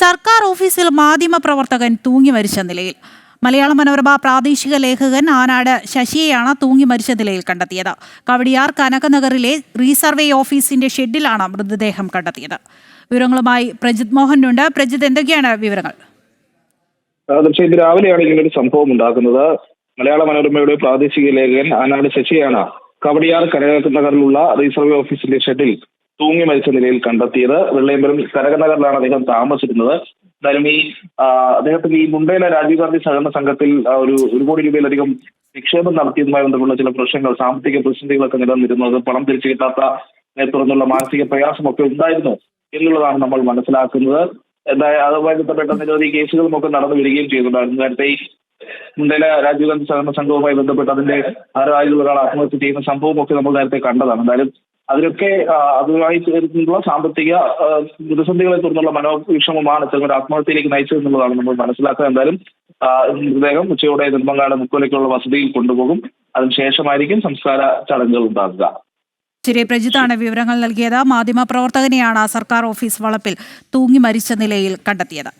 സർക്കാർ ഓഫീസിൽ മാധ്യമപ്രവർത്തകൻ തൂങ്ങി മരിച്ച നിലയിൽ. മലയാള മനോരമ പ്രാദേശിക ലേഖകൻ ആനാട് ശശിയെയാണ് തൂങ്ങി മരിച്ച നിലയിൽ കണ്ടെത്തിയത്. കവടിയാർ കനകനഗറിലെ റീസർവേ ഓഫീസിന്റെ ഷെഡിലാണ് മൃതദേഹം കണ്ടെത്തിയത്. വിവരങ്ങളുമായി പ്രജിത് മോഹനുണ്ട്. പ്രജിത് എന്തൊക്കെയാണ് വിവരങ്ങൾ? രാവിലെയാണ് ഇങ്ങനൊരു സംഭവം ഉണ്ടാക്കുന്നത് മലയാള മനോരമയുടെ പ്രാദേശിക ലേഖകൻ ആനാട് ശശിയാണ് കവടിയാർ കനകനഗറിലുള്ള റീസർവേ ഓഫീസിന്റെ ഷെഡിൽ തൂങ്ങി മരിച്ച നിലയിൽ കണ്ടെത്തിയത്. വെള്ളയമ്പലം കരകനഗറിലാണ് അദ്ദേഹം താമസിച്ചിരുന്നത് എന്തായാലും ഈ അദ്ദേഹത്തിന് ഈ മുംബൈയിലെ രാജീവ് ഗാന്ധി സഹകരണ സംഘത്തിൽ ഒരു ഒരു കോടി രൂപയിലധികം നിക്ഷേപം നടത്തിയതുമായി ബന്ധപ്പെട്ട ചില പ്രശ്നങ്ങൾ സാമ്പത്തിക പ്രതിസന്ധികളൊക്കെ നിലനിന്നിരുന്നത് പണം തിരിച്ചു കിട്ടാത്ത തുടർന്നുള്ള മാനസിക പ്രയാസമൊക്കെ ഉണ്ടായിരുന്നു എന്നുള്ളതാണ് നമ്മൾ മനസ്സിലാക്കുന്നത്. എന്തായാലും അതുമായി ബന്ധപ്പെട്ട നിരവധി കേസുകളും ഒക്കെ നടന്നു വരികയും ചെയ്തിട്ടുണ്ടായിരുന്നു. നേരത്തെ ഈ മുണ്ടയിലെ രാജീവ് ഗാന്ധി സഹകരണ സംഘവുമായി ബന്ധപ്പെട്ട് അതിന്റെ ഭാരവാഹികൾ ഒരാൾ ആത്മഹത്യ ചെയ്യുന്ന സംഭവം ഒക്കെ നമ്മൾ നേരത്തെ കണ്ടതാണ്. എന്തായാലും അതിലൊക്കെ ആ, അതുമായി ചേർന്നുള്ള സാമ്പത്തിക പ്രതിസന്ധികളെ തുടർന്നുള്ള മനോവിഷമമാണ് ചിലപ്പോൾ ആത്മഹത്യയിലേക്ക് നയിച്ചത് എന്നുള്ളതാണ് നമ്മൾ മനസ്സിലാക്കുക. എന്തായാലും മൃതദേഹം ഉച്ചയോടെ നെടുമങ്ങാട് മുക്കോലേക്കുള്ള വസതിയിൽ കൊണ്ടുപോകും. അതിനുശേഷമായിരിക്കും സംസ്കാര ചടങ്ങുകൾ ഉണ്ടാകുക ശരി പ്രജിത്താണ് വിവരങ്ങൾ നൽകിയത്. മാധ്യമപ്രവർത്തകനെയാണ് സർക്കാർ ഓഫീസ് വളപ്പിൽ തൂങ്ങി മരിച്ച നിലയിൽ കണ്ടെത്തിയത്.